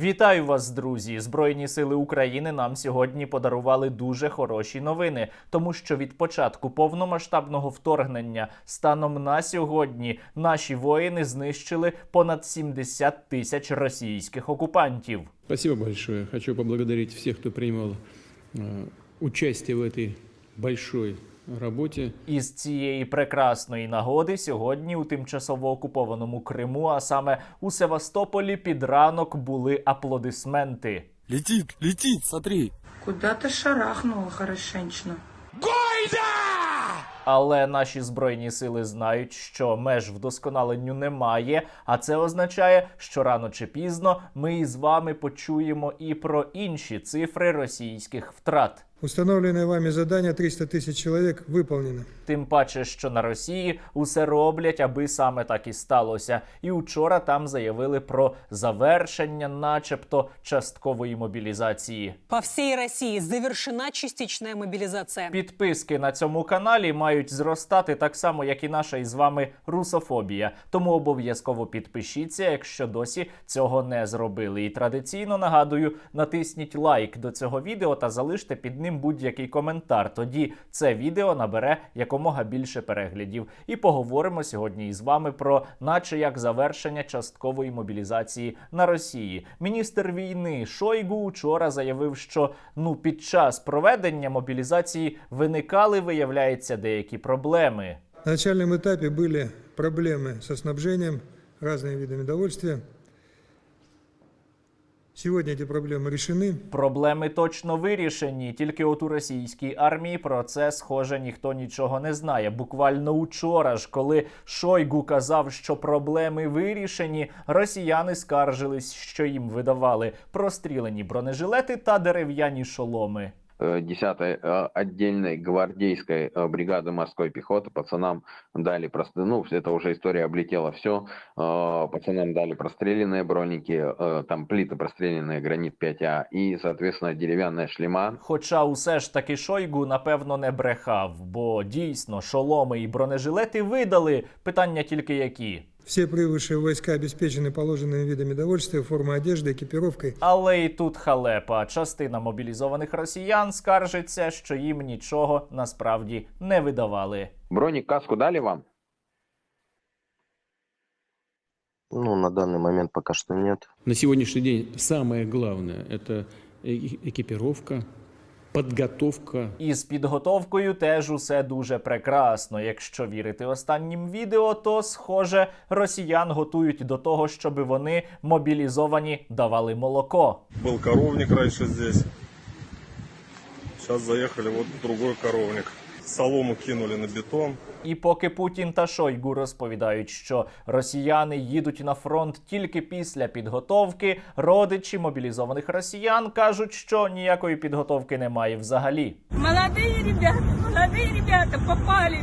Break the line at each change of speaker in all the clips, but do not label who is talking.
Вітаю вас, друзі! Збройні сили України нам сьогодні подарували дуже хороші новини, тому що від початку повномасштабного вторгнення станом на сьогодні наші воїни знищили понад 70 тисяч російських окупантів.
Спасибо большое. Хочу поблагодарить всех, кто принимал э, участие в этой большой работе.
Із цієї прекрасної нагоди сьогодні у тимчасово окупованому Криму, а саме у Севастополі, під ранок були аплодисменти.
Летит, летит, смотри.
Куда ты шарахнула хорошенечно?
Але наші збройні сили знають, що меж вдосконаленню немає, а це означає, що рано чи пізно ми із вами почуємо і про інші цифри російських втрат.
Установленное вами задание 300 тысяч человек выполнено.
Тим паче, що на Росії усе роблять, аби саме так і сталося. І учора там заявили про завершення, начебто, часткової мобілізації.
По всей России завершена частичная мобилизация.
Підписки на цьому каналі мають зростати так само, як і наша із вами русофобія. Тому обов'язково підпишіться, якщо досі цього не зробили. І традиційно нагадую, натисніть лайк до цього відео та залиште під ним будь-який коментар. Тоді це відео набере якомога більше переглядів. І поговоримо сьогодні із вами про, наче як завершення часткової мобілізації на Росії. Міністр війни Шойгу учора заявив, що ну під час проведення мобілізації виникали, виявляється, деякі проблеми.
На начальном этапе были проблемы со снабжением разными видами довольствия. Сегодня эти проблемы решены.
Проблеми точно вирішені, тільки от у російській армії про це схоже ніхто нічого не знає. Буквально учора ж, коли Шойгу казав, що проблеми вирішені, росіяни скаржились, що їм видавали прострілені бронежилети та дерев'яні шоломи.
э, 10-й э, отдельной гвардейской э, бригады морской пехоты. Пацанам дали просто, ну, это уже история облетела все. Пацанам дали простреленные броники, э, там плиты простреленные, гранит 5А и, соответственно, деревянная шлема.
Хоча усе ж таки Шойгу напевно не брехав, бо дійсно шоломи і бронежилети видали. Питання тільки які.
Все прибывшие войска обеспечены положенными видами довольствия, формой одежды, экипировкой.
Але і тут халепа. Частина мобілізованих росіян скаржиться, що їм нічого насправді не видавали.
Броник, каску дали вам?
Ну, на данный момент пока что нет.
На сегодняшний день самое главное – это э- экипировка, І
з підготовкою теж усе дуже прекрасно. Якщо вірити останнім відео, то схоже, росіян готують до того, щоб вони мобілізовані давали молоко.
Був коровник раніше здесь. Зараз заїхали. От другой коровник. Солому кинули на бетон.
І поки Путін та Шойгу розповідають, що росіяни їдуть на фронт тільки після підготовки, родичі мобілізованих росіян кажуть, що ніякої підготовки немає взагалі.
Молодые ребята, молодые ребята попали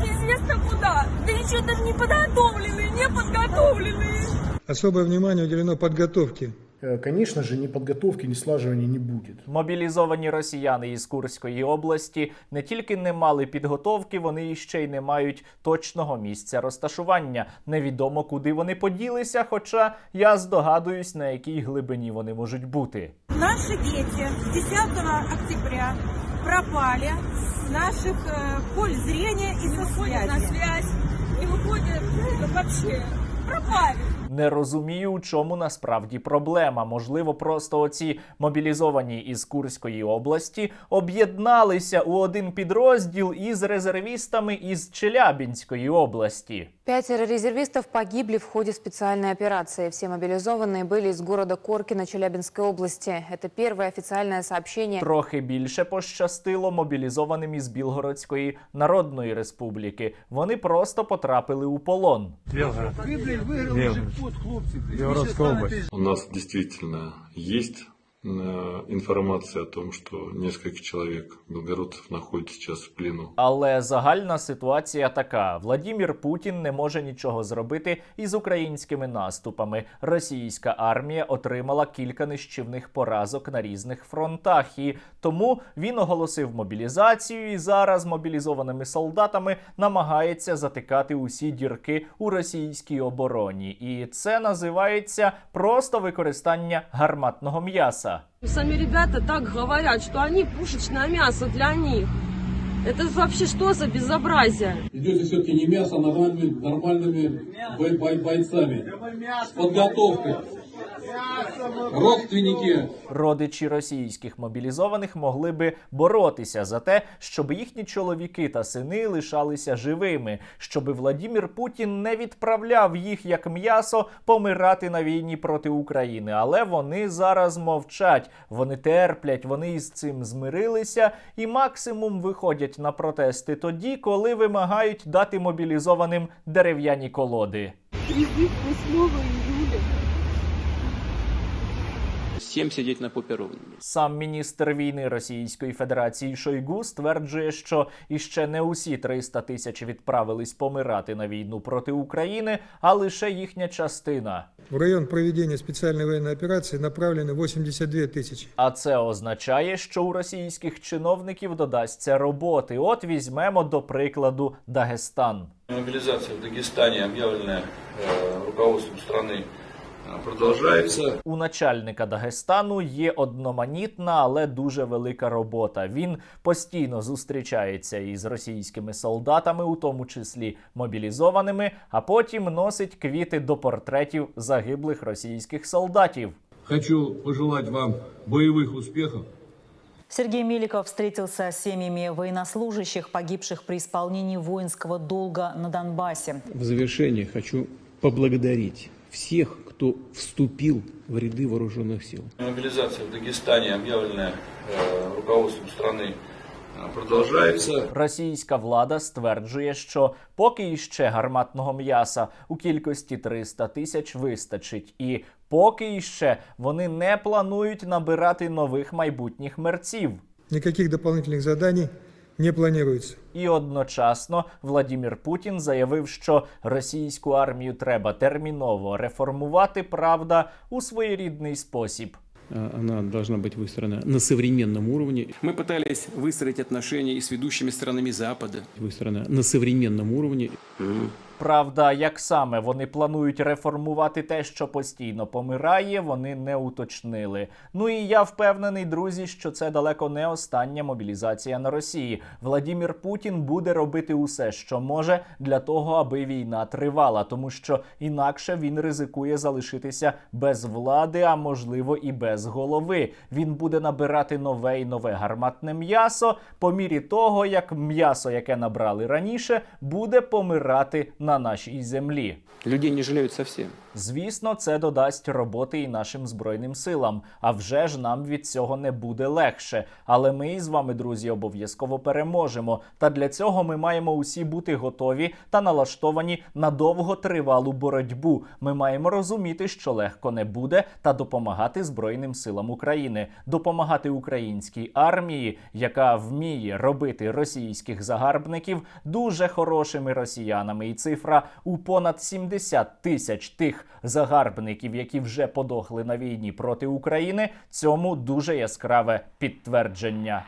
неизвестно куда. Да еще даже не подготовленные, не подготовленные.
Особое внимание уделено подготовке
Э, Конечно же, ни подготовки, ни слаживания не будет.
Мобілізовані росіяни із Курської області не тільки не мали підготовки, вони іще й не мають точного місця розташування. Невідомо куди вони поділися, хоча я здогадуюсь, на якій глибині вони можуть бути.
Наши дети с 10 октября пропали с наших э, поль зрения и со связи. на связь и выходят вообще пропали
Не розумію, у чому насправді проблема. Можливо, просто оці мобілізовані із Курської області об'єдналися у один підрозділ із резервістами із Челябінської області.
Пятеро резервистов погибли в ходе специальной операции. Все мобилизованные были из города Коркино Челябинской области. Это первое официальное сообщение.
Трохи більше пощастило мобілізованим із Білгородської Народної Республіки. Вони просто потрапили у полон.
Белгородская область. У нас действительно есть э, информация о том, что несколько человек белгородцев находятся сейчас в плену.
Але загальна ситуація така: Владімір Путін не може нічого зробити із українськими наступами. Російська армія отримала кілька нищівних поразок на різних фронтах, і тому він оголосив мобілізацію і зараз мобілізованими солдатами намагається затикати усі дірки у російській обороні. І це називається просто використання гарматного м'яса
Сами ребята так говорят, что они пушечное мясо для них. Это вообще что за безобразие?
Идете все-таки не мясо, а нормальными, нормальными бой- бой- бойцами. С подготовкой. Родственники
Родичі російських мобілізованих могли би боротися за те, щоб їхні чоловіки та сини лишалися живими, щоб Владімір Путін не відправляв їх як м'ясо помирати на війні проти України. Але вони зараз мовчать, вони терплять, вони із цим змирилися і максимум виходять на протести тоді, коли вимагають дати мобілізованим дерев'яні колоди.
Призыв 8 июля
Всем сидеть на попе ровно.
Сам міністр війни Російської Федерації Шойгу стверджує, що іще не усі 300 тисяч відправились помирати на війну проти України, а лише їхня частина.
В район проведения специальной военной операции направлены 82 тысячи.
А це означає, що у російських чиновників додасться роботи. От візьмемо до прикладу Дагестан.
Мобилизация в Дагестане, объявленная э, руководством страны, продолжается.
У начальника Дагестану є одноманітна, але дуже велика робота. Він постійно зустрічається із російськими солдатами, у тому числі мобілізованими, а потім носить квіти до портретів загиблих російських солдатів.
Хочу пожелать вам боевых успехов.
Сергей Меликов встретился с семьями военнослужащих, погибших при исполнении воинского долга на Донбассе.
В завершение хочу поблагодарить всех, кто вступил в ряды вооруженных сил.
Мобилизация в Дагестане, объявленная э, руководством страны, э, продолжается.
Російська влада стверджує, що поки іще гарматного м'яса у кількості 300 тисяч вистачить, і поки іще вони не планують набирати нових майбутніх мерців.
Никаких дополнительных заданий не планируется.
І одночасно Владімір Путін заявив, що російську армію треба терміново реформувати, правда, у своєрідний спосіб.
А, Она должна быть выстроена на современном уровне,
Мы пытались выстроить отношения и с ведущими странами Запада.
выстроена на современном уровне.
Правда, як саме вони планують реформувати те, що постійно помирає, вони не уточнили. Ну і я впевнений, друзі, що це далеко не остання мобілізація на Росії. Владімір Путін буде робити усе, що може, для того, аби війна тривала, тому що інакше він ризикує залишитися без влади, а можливо і без голови. Він буде набирати нове і нове гарматне м'ясо по мірі того, як м'ясо, яке набрали раніше, буде помирати на нашій землі.
Людей не жаліють совсем.
Звісно, це додасть роботи і нашим збройним силам. А вже ж нам від цього не буде легше. Але ми з вами, друзі, обов'язково переможемо. Та для цього ми маємо усі бути готові та налаштовані на довготривалу боротьбу. Ми маємо розуміти, що легко не буде, та допомагати Збройним силам України, допомагати українській армії, яка вміє робити російських загарбників дуже хорошими росіянами. І цифра у понад 70 тисяч тих загарбників, які вже подохли на війні проти України, цьому дуже яскраве підтвердження.